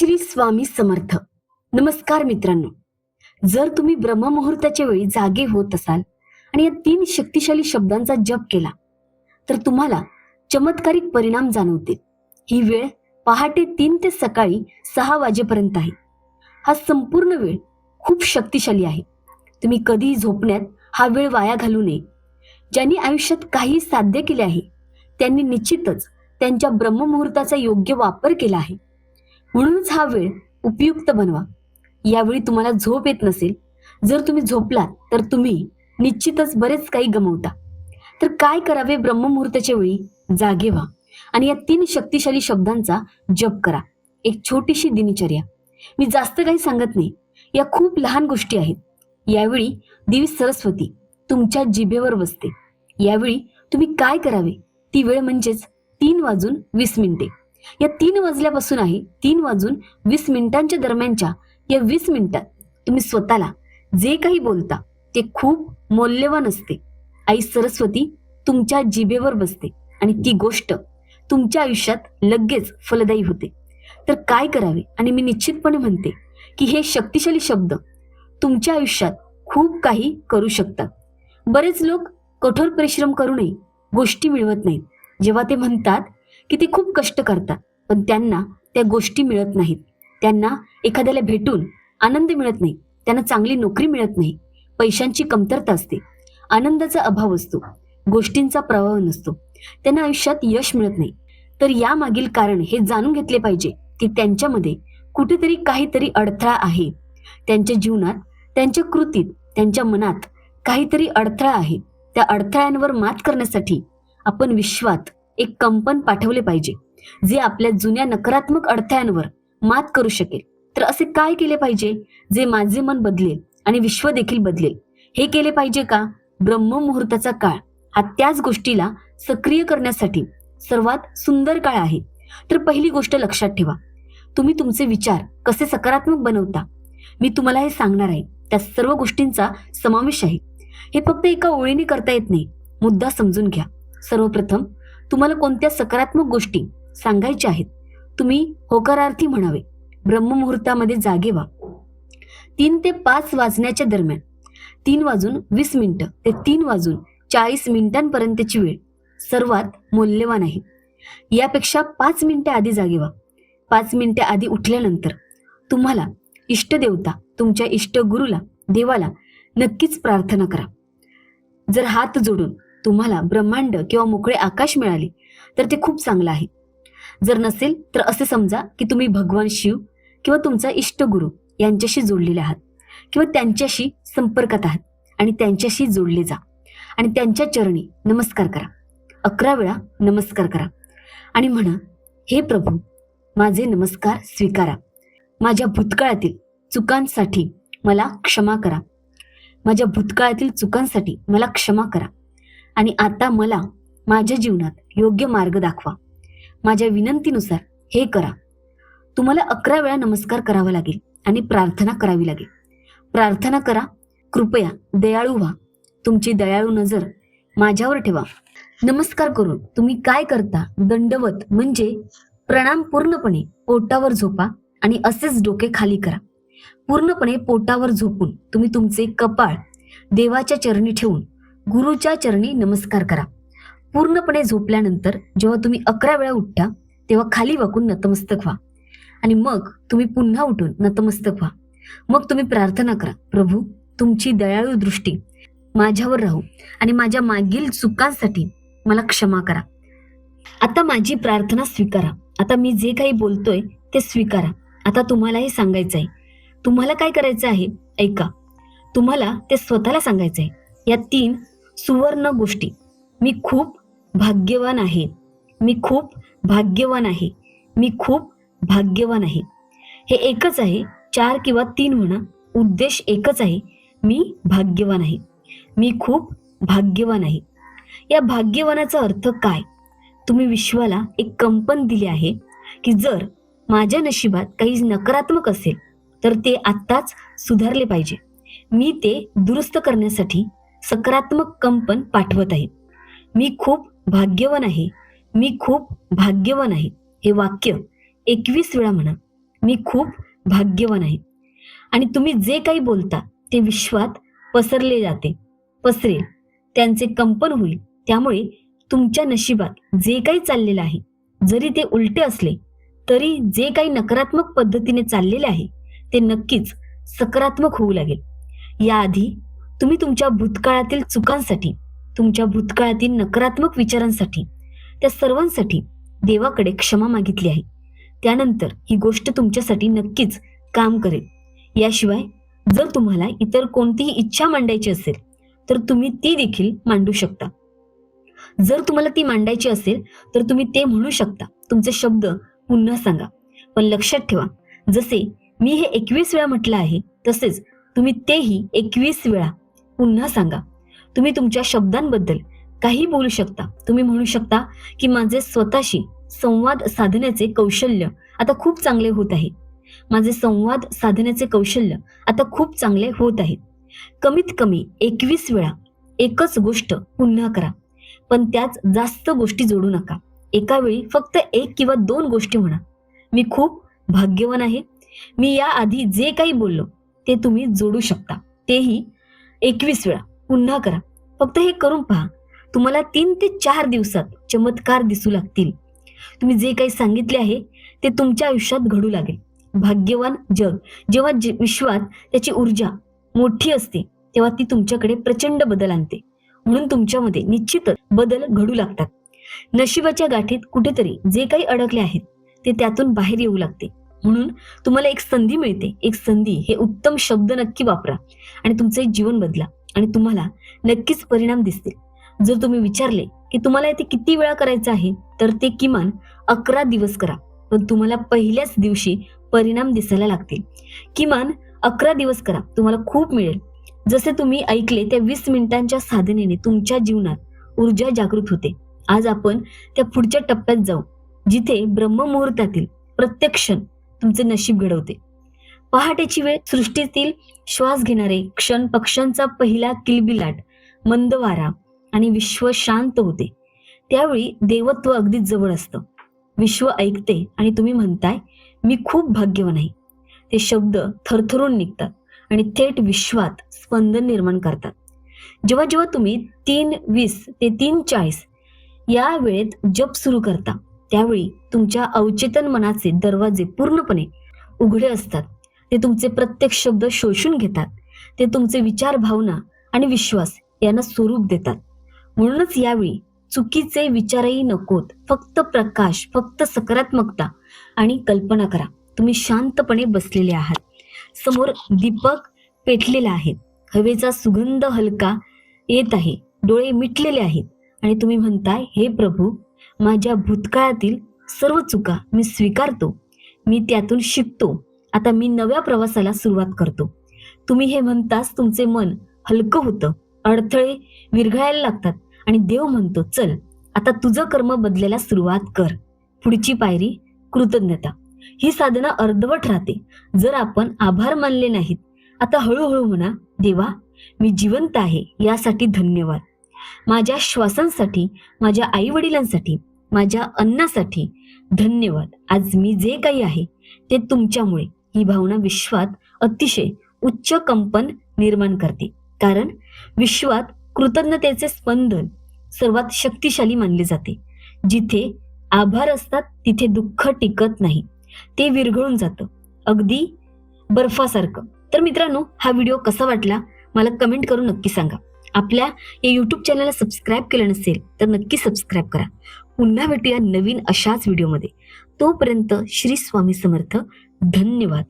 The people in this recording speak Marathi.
श्री स्वामी समर्थ. नमस्कार मित्रांनो. जर तुम्ही ब्रह्ममुहूर्ताच्या वेळी जागे होत असाल आणि या तीन शक्तिशाली शब्दांचा जप केला तर तुम्हाला चमत्कारिक परिणाम जाणवतील. ही वेळ पहाटे तीन ते सकाळी सहा वाजेपर्यंत आहे. हा संपूर्ण वेळ खूप शक्तिशाली आहे. तुम्ही कधीही झोपण्यात हा वेळ वाया घालू नये. ज्यांनी आयुष्यात काही साध्य केले आहे त्यांनी निश्चितच त्यांच्या ब्रह्ममुहूर्ताचा योग्य वापर केला आहे. म्हणूनच हा वेळ उपयुक्त बनवा. यावेळी तुम्हाला झोप येत नसेल. जर तुम्ही झोपलात तर तुम्ही निश्चितच बरेच काही गमवता. तर काय करावे ब्रह्ममुहूर्ताच्या वेळी? जागे व्हा आणि या तीन शक्तिशाली शब्दांचा जप करा. एक छोटीशी दिनचर्या. मी जास्त काही सांगत नाही. या खूप लहान गोष्टी आहेत. यावेळी देवी सरस्वती तुमच्या जिभेवर बसते. यावेळी तुम्ही काय करावे? ती वेळ म्हणजेच तीन वाजून वीस मिनिटे. या तीन वाजल्यापासून आहे तीन वाजून वीस मिनिटांच्या दरम्यानच्या या वीस मिनिटात तुम्ही स्वतःला जे काही बोलता ते खूप मौल्यवान असते. आई सरस्वती तुमच्या जिभेवर बसते आणि ती गोष्ट तुमच्या आयुष्यात लगेच फलदायी होते. तर काय करावे? आणि मी निश्चितपणे म्हणते की हे शक्तिशाली शब्द तुमच्या आयुष्यात खूप काही करू शकतात. बरेच लोक कठोर परिश्रम करूनही गोष्टी मिळवत नाहीत. जेव्हा ते म्हणतात की ते खूप कष्ट करतात. पण त्यांना त्या गोष्टी मिळत नाहीत. त्यांना एखाद्याला भेटून आनंद मिळत नाही. त्यांना चांगली नोकरी मिळत नाही. पैशांची कमतरता असते. आनंदाचा अभाव असतो. गोष्टींचा प्रवाह नसतो. त्यांना आयुष्यात यश मिळत नाही. तर यामागील कारण हे जाणून घेतले पाहिजे की त्यांच्यामध्ये कुठेतरी काहीतरी अडथळा आहे. त्यांच्या जीवनात त्यांच्या कृतीत त्यांच्या मनात काहीतरी अडथळा आहे. त्या अडथळ्यांवर मात करण्यासाठी आपण विश्वात एक कंपन पाठवले पाहिजे. जे आपल्या जुन्या नकारात्मक अडथळ्यांवर मात करू शकेल. तर असे काय केले पाहिजे? जे माझे मन बदलेल आणि विश्व देखील बदलेल. हे केले पाहिजे का? ब्रह्ममुहूर्ताचा काळ. हा त्याच गोष्टीला सक्रिय करण्यासाठी सर्वात सुंदर काळ आहे. तर पहिली गोष्ट लक्षात ठेवा. तुम्ही तुमचे विचार कसे सकारात्मक बनवता? मी तुम्हाला हे सांगणार आहे. त्या सर्व गोष्टींचा समावेश आहे. हे फक्त एका ओळीने करता येत नाही. मुद्दा समजून घ्या. सर्वप्रथम तुम्हाला कोणत्या सकारात्मक गोष्टी सांगायच्या आहेत? तुम्ही होकारार्थी म्हणावे. ब्रह्ममुहूर्तामध्ये जागे व्हा. तीन ते पाच वाजण्याच्या दरम्यान. तीन वाजून वीस मिनिटं ते तीन वाजून चाळीस मिनिटांपर्यंतची वेळ. सर्वात मौल्यवान आहे. यापेक्षा पाच मिनिटे आधी जागे व्हा. पाच मिनिटे आधी उठल्यानंतर तुम्हाला इष्टदेवता तुमच्या इष्टगुरूला देवाला नक्कीच प्रार्थना करा. जर हात जोडून तुम्हाला ब्रह्मांड किंवा मोकळे आकाश मिळाले तर ते खूप चांगलं आहे. जर नसेल तर असे समजा की तुम्ही भगवान शिव किंवा तुमचा इष्टगुरु यांच्याशी जोडलेले आहात किंवा त्यांच्याशी संपर्कात आहात आणि त्यांच्याशी जोडले जा. आणि त्यांच्या चरणी नमस्कार करा. अकरा वेळा नमस्कार करा. आणि म्हणा हे प्रभू माझे नमस्कार स्वीकारा. माझ्या भूतकाळातील चुकांसाठी मला क्षमा करा. माझ्या भूतकाळातील चुकांसाठी मला क्षमा करा. आणि आता मला माझ्या जीवनात योग्य मार्ग दाखवा. माझ्या विनंतीनुसार हे करा. तुम्हाला अकरा वेळा नमस्कार करावा लागेल आणि प्रार्थना करावी लागेल. प्रार्थना करा कृपया दयाळू व्हा. तुमची दयाळू नजर माझ्यावर ठेवा. नमस्कार करून तुम्ही काय करता? दंडवत म्हणजे प्रणाम पूर्णपणे पोटावर झोपा आणि असेच डोके खाली करा. पूर्णपणे पोटावर झोपून तुम्ही तुमचे कपाळ देवाच्या चरणी ठेवून गुरुच्या चरणी नमस्कार करा. पूर्णपणे झोपल्यानंतर जेव्हा तुम्ही अकरा वेळा उठता तेव्हा खाली वाकून नतमस्तक व्हा. आणि मग तुम्ही पुन्हा उठून नतमस्तक व्हा. मग तुम्ही प्रार्थना करा प्रभू तुमची दयाळू दृष्टी माझ्यावर राहू आणि माझ्या मागील चुकांसाठी मला क्षमा करा. आता माझी प्रार्थना स्वीकारा. आता मी जे काही बोलतोय ते स्वीकारा. आता तुम्हाला हे सांगायचं आहे. तुम्हाला काय करायचं आहे? ऐका. तुम्हाला ते स्वतःला सांगायचं आहे. या तीन सुवर्ण गोष्टी. मी खूप भाग्यवान आहे. मी खूप भाग्यवान आहे. मी खूप भाग्यवान आहे. हे एकच आहे. चार किंवा तीन म्हणा. उद्देश एकच आहे. मी भाग्यवान आहे. मी खूप भाग्यवान आहे. या भाग्यवानाचा अर्थ काय? तुम्ही विश्वाला एक कंपन दिले आहे की जर माझ्या नशिबात काही नकारात्मक असेल तर ते आत्ताच सुधारले पाहिजे. मी ते दुरुस्त करण्यासाठी सकारात्मक कंपन पाठवत आहे. मी खूप भाग्यवान आहे. मी खूप भाग्यवान आहे. हे वाक्य एकवीस वेळा म्हणा. मी खूप भाग्यवान आहे. आणि तुम्ही जे काही बोलता ते विश्वात पसरले जाते. पसरेल. त्यांचे कंपन होईल. त्यामुळे तुमच्या नशिबात जे काही चाललेलं आहे जरी ते उलटे असले तरी जे काही नकारात्मक पद्धतीने चाललेले आहे ते नक्कीच सकारात्मक होऊ लागेल. याआधी तुम्ही तुमच्या भूतकाळातील चुकांसाठी तुमच्या भूतकाळातील नकारात्मक विचारांसाठी त्या सर्वांसाठी देवाकडे क्षमा मागितली आहे. त्यानंतर ही गोष्ट तुमच्यासाठी नक्कीच काम करेल. याशिवाय जर तुम्हाला इतर कोणतीही इच्छा मांडायची असेल तर तुम्ही ती देखील मांडू शकता. जर तुम्हाला ती मांडायची असेल तर तुम्ही ते म्हणू शकता. तुमचे शब्द पुन्हा सांगा. पण लक्षात ठेवा जसे मी हे एकवीस वेळा म्हटलं आहे तसेच तुम्ही तेही एकवीस वेळा पुन्हा सांगा. तुम्ही तुमच्या शब्दांबद्दल काही बोलू शकता. तुम्ही म्हणू शकता की माझे स्वतःशी संवाद साधण्याचे कौशल्य आता खूप चांगले होत आहे. माझे संवाद साधण्याचे कौशल्य आता खूप चांगले होत आहे. कमीत कमी एकवीस वेळा एकच गोष्ट पुन्हा करा. पण त्याच जास्त गोष्टी जोडू नका. एका वेळी फक्त एक किंवा दोन गोष्टी म्हणा. मी खूप भाग्यवान आहे. मी या आधी जे काही बोललो ते तुम्ही जोडू शकता. तेही एकवीस वेळा. पुन्हा करा. फक्त हे करून पहा. तुम्हाला तीन ते चार दिवसात चमत्कार दिसू लागतील. तुम्ही जे काही सांगितले आहे ते तुमच्या आयुष्यात घडू लागेल. भाग्यवान जग. जेव्हा विश्वात त्याची ऊर्जा मोठी असते तेव्हा ती तुमच्याकडे प्रचंड बदल आणते. म्हणून तुमच्यामध्ये निश्चितच बदल घडू लागतात. नशिबाच्या गाठीत कुठेतरी जे काही अडकले आहेत ते त्यातून बाहेर येऊ लागते. म्हणून तुम्हाला एक संधी मिळते. एक संधी हे उत्तम शब्द नक्की वापरा आणि तुमचे जीवन बदला आणि तुम्हाला नक्कीच परिणाम दिसतील. जर तुम्ही विचारले की तुम्हाला ते किती वेळा करायचं आहे तर ते किमान अकरा दिवस करा. पण तुम्हाला पहिल्याच दिवशी परिणाम दिसायला लागतील. किमान अकरा दिवस करा. तुम्हाला खूप मिळेल. जसे तुम्ही ऐकले त्या वीस मिनिटांच्या साधनेने तुमच्या जीवनात ऊर्जा जागृत होते. आज आपण त्या पुढच्या टप्प्यात जाऊ जिथे ब्रह्ममुहूर्तातील प्रत्यक्ष तुमचे नशीब घडवते. पहाटेची वेळ सृष्टीतील श्वास घेणारे क्षण पक्ष्यांचा पहिला किलबिलाट मंद वारा आणि विश्व शांत होते. त्यावेळी देवत्व अगदी जवळ असतं. विश्व ऐकते आणि तुम्ही म्हणताय मी खूप भाग्यवान आहे. ते शब्द थरथरून निघतात आणि थेट विश्वात स्पंदन निर्माण करतात. जेव्हा जेव्हा तुम्ही तीन वीस ते तीन चाळीस या वेळेत जप सुरू करता त्यावेळी तुमच्या अवचेतन मनाचे दरवाजे पूर्णपणे उघडे असतात. ते तुमचे प्रत्येक शब्द शोषून घेतात. ते तुमचे विचार भावना आणि विश्वास यांना स्वरूप देतात. म्हणूनच यावेळी चुकीचे विचारही नकोत. फक्त प्रकाश फक्त सकारात्मकता आणि कल्पना करा. तुम्ही शांतपणे बसलेले आहात. समोर दीपक पेटलेला आहे. हवेचा सुगंध हलका येत आहे. डोळे मिटलेले आहेत. आणि तुम्ही म्हणताय हे प्रभू माझ्या भूतकाळातील सर्व चुका मी स्वीकारतो. मी त्यातून शिकतो. आता मी नव्या प्रवासाला सुरुवात करतो. तुम्ही हे म्हणताच तुमचे मन हलकं होतं. अडथळे विरघळायला लागतात आणि देव म्हणतो चल आता तुझं कर्म बदलायला सुरुवात कर. पुढची पायरी कृतज्ञता. ही साधना अर्धवट राहते. जर आपण आभार मानले नाहीत आता हळूहळू म्हणा देवा मी जिवंत आहे यासाठी धन्यवाद. माझ्या श्वासांसाठी माझ्या आई वडिलांसाठी माझ्या अन्नासाठी. धन्यवाद. आज मी जे काही आहे ते तुमच्यामुळे. ही भावना विश्वात अतिशय उच्च कंपन निर्माण करते. कारण विश्वात कृतज्ञतेचे स्पंदन सर्वात शक्तिशाली मानले जाते. जिथे आभार असतात तिथे दुःख टिकत नाही. ते विरघळून जातं. अगदी बर्फासारखं. तर मित्रांनो हा व्हिडिओ कसा वाटला? मला कमेंट करून नक्की सांगा. आपल्या या यूट्यूब चॅनलला सबस्क्राईब केलं नसेल तर नक्की सबस्क्राईब करा. पुन्हा भेटूया नवीन अशाच व्हिडिओमध्ये तोपर्यंत श्री स्वामी समर्थ. धन्यवाद.